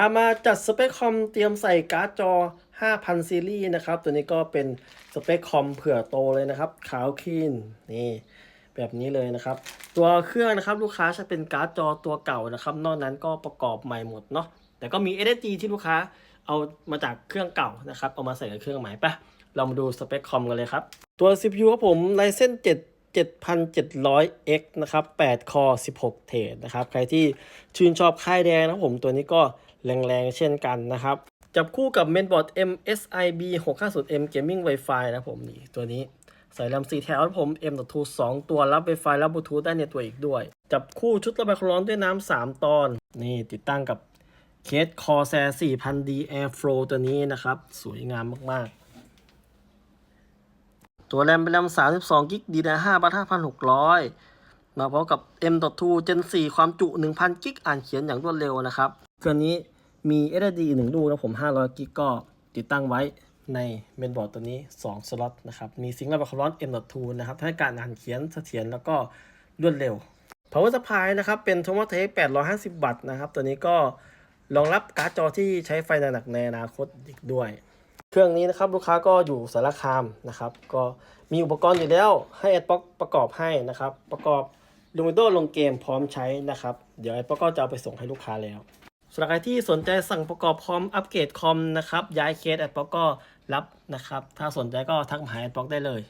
ามาจัดสเปคคอมเตรียมใส่การ์ดจอ 5,000 ซีรีส์นะครับ ตัวนี้ก็เป็นสเปคคอมเผื่อโตเลยนะครับ ขาวคลีนนี่แบบนี้เลยนะครับ ตัวเครื่องนะครับลูกค้าจะเป็นการ์ดจอตัวเก่านะครับ นอกนั้นก็ประกอบใหม่หมดเนาะแต่ก็มี SSD ที่ลูกค้าเอามาจากเครื่องเก่านะครับ เอามาใส่กับเครื่องใหม่ปะเรามาดูสเปคคอมกันเลยครับ ตัว CPU ครับผม Ryzen 7 7700X นะครับ 8 คอ 16 เทรดนะครับ ใครที่ชื่นชอบค่ายแดงนะผม ตัวนี้ก็ แรงๆ เช่นกันนะครับ จับคู่กับ Mainboard MSI B650M Gaming Wi-Fi นะผมนี่ตัวนี้ใส่แรม4แถวผม M.2 2 ตัวรับ Wi-Fi รับบลูทูธได้ในตัวอีกด้วย จับคู่ชุดระบายความร้อนด้วยน้ำ3 ตอน นี่ติดตั้งกับเคส Corsair 4000D Airflow ตัวนี้นะครับ สวยงามมากๆ ตัวแรมเป็นแรม32กิก DDR5 บัต5,600 มาพร้อมกับ M.2 Gen 4 ความจุ 1,000กิกอ่านเขียนอย่างรวดเร็วนะครับ เครื่องนี้มี SSD อีกหนึ่งลูกนะผม 500 กิกก็ติดตั้งไว้ในเมนบอร์ดตัวนี้ 2 สล็อตนะครับ มีซิงค์ระบายความร้อน M.2 นะครับให้การอ่านเขียนเสถียรแล้วก็รวดเร็ว Power Supply นะครับ เป็น t o m a t e c 850 วัตต์นะครับ ตัวนี้ก็รองรับการ์ดจอที่ใช้ไฟหนักในอนาคตอีกด้วย เครื่องนี้นะครับ ลูกค้าก็อยู่สารคามนะครับ ก็มีอุปกรณ์อยู่แล้วให้แอดบ็อกประกอบให้นะครับ ประกอบลงวิดโอลงเกมพร้อมใช้นะครับ เดี๋ยวแอดบ็อกก็จะเอาไปส่งให้ลูกค้าแล้ว สำหรับใครที่สนใจสั่งประกอบคอมอัปเกรดคอมนะครับย้ายเคสแอดบ็อกก็รับนะครับ ถ้าสนใจก็ทักมาหาแอดบ็อกได้เลย